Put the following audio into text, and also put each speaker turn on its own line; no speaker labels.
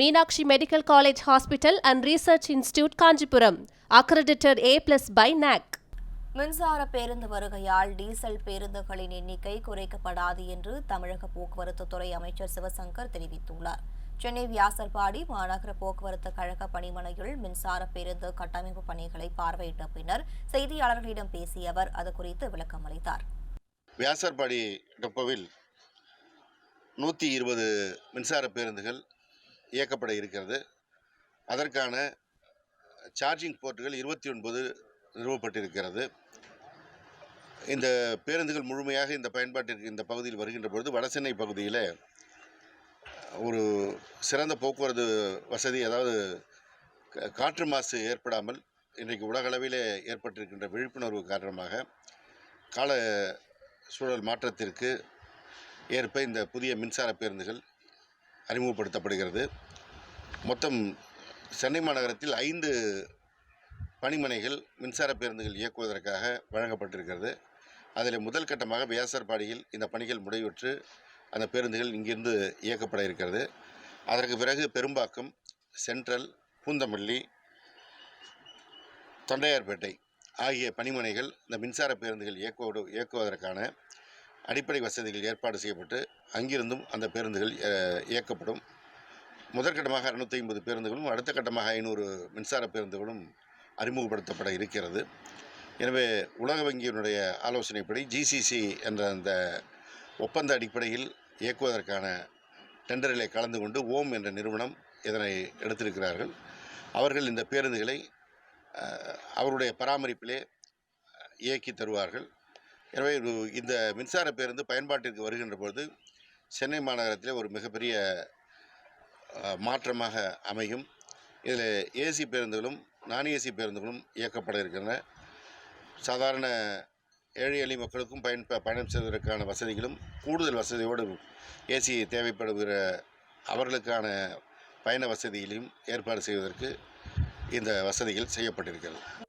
Meenakshi medical college hospital and research institute Kanchipuram accredited A plus by NAAC
மின்சார பேருந்து வருகையால் diesel பேருந்துகளின் எண்ணிக்கை குறைக்கப்படாது என்று தமிழக போக்குவரத்து துறை அமைச்சர் சிவசங்கர் தெரிவித்துள்ளார் சென்னை வியாசர்பாடி மாநகர போக்குவரத்து கழக பணிமனையில் மின்சார பேருந்து கட்டமைப்பு பணிகளை பார்வையிட்ட பின்னர் செய்தியாளர்களிடம் பேசிய அவர் அது குறித்து விளக்கம் அளித்தார்
வியாசர்பாடி டெப்போவில் நூற்றி இருபது மின்சார பேருந்துகள் இயக்கப்பட இருக்கிறது அதற்கான சார்ஜிங் போர்ட்டுகள் இருபத்தி ஒன்பது நிறுவப்பட்டிருக்கிறது இந்த பேருந்துகள் முழுமையாக இந்த பயன்பாட்டிற்கு இந்த பகுதியில் வருகின்ற பொழுது வடசென்னை பகுதியில் ஒரு சிறந்த போக்குவரத்து வசதி அதாவது காற்று மாசு ஏற்படாமல் இன்றைக்கு உலகளவில் ஏற்பட்டிருக்கின்ற விழிப்புணர்வு காரணமாக கால சூழல் மாற்றத்திற்கு ஏற்ப இந்த புதிய மின்சார பேருந்துகள் அறிமுகப்படுத்தப்படுகிறது மொத்தம் சென்னை மாநகரத்தில் ஐந்து பணிமனைகள் மின்சார பேருந்துகள் இயக்குவதற்காக வழங்கப்பட்டிருக்கிறது அதில் முதல் கட்டமாக வியாசர்பாடியில் இந்த பணிகள் முடிவுற்று அந்த பேருந்துகள் இங்கிருந்து இயக்கப்பட இருக்கிறது அதற்கு பிறகு பெரும்பாக்கம் சென்ட்ரல் பூந்தமல்லி தொண்டையார்பேட்டை ஆகிய பணிமனைகள் இந்த மின்சார பேருந்துகள் இயக்குவது இயக்குவதற்கான அடிப்படை வசதிகள் ஏற்பாடு செய்யப்பட்டு அங்கிருந்தும் அந்த பேருந்துகள் இயக்கப்படும் முதற்கட்டமாக அறுநூற்றி ஐம்பது பேருந்துகளும் அடுத்த கட்டமாக ஐநூறு மின்சார பேருந்துகளும் அறிமுகப்படுத்தப்பட இருக்கிறது எனவே உலக வங்கியினுடைய ஆலோசனைப்படி ஜிசிசி என்ற அந்த ஒப்பந்த அடிப்படையில் இயக்குவதற்கான டெண்டரிலே கலந்து கொண்டு ஓம் என்ற நிறுவனம் இதனை எடுத்திருக்கிறார்கள் அவர்கள் இந்த பேருந்துகளை அவருடைய பராமரிப்பிலே இயக்கி தருவார்கள் எனவே இந்த மின்சார பேருந்து பயன்பாட்டிற்கு வருகின்ற பொழுது சென்னை மாநகரத்தில் ஒரு மிகப்பெரிய மாற்றமாக அமையும் இதில் ஏசி பேருந்துகளும் நான் ஏசி பேருந்துகளும் இயக்கப்பட இருக்கின்றன சாதாரண ஏழை எளி மக்களுக்கும் பயன் பயணம் செய்வதற்கான வசதிகளும் கூடுதல் வசதியோடு ஏசி தேவைப்படுகிற அவர்களுக்கான பயண வசதிகளையும் ஏற்பாடு செய்வதற்கு இந்த வசதிகள் செய்யப்பட்டிருக்கிறது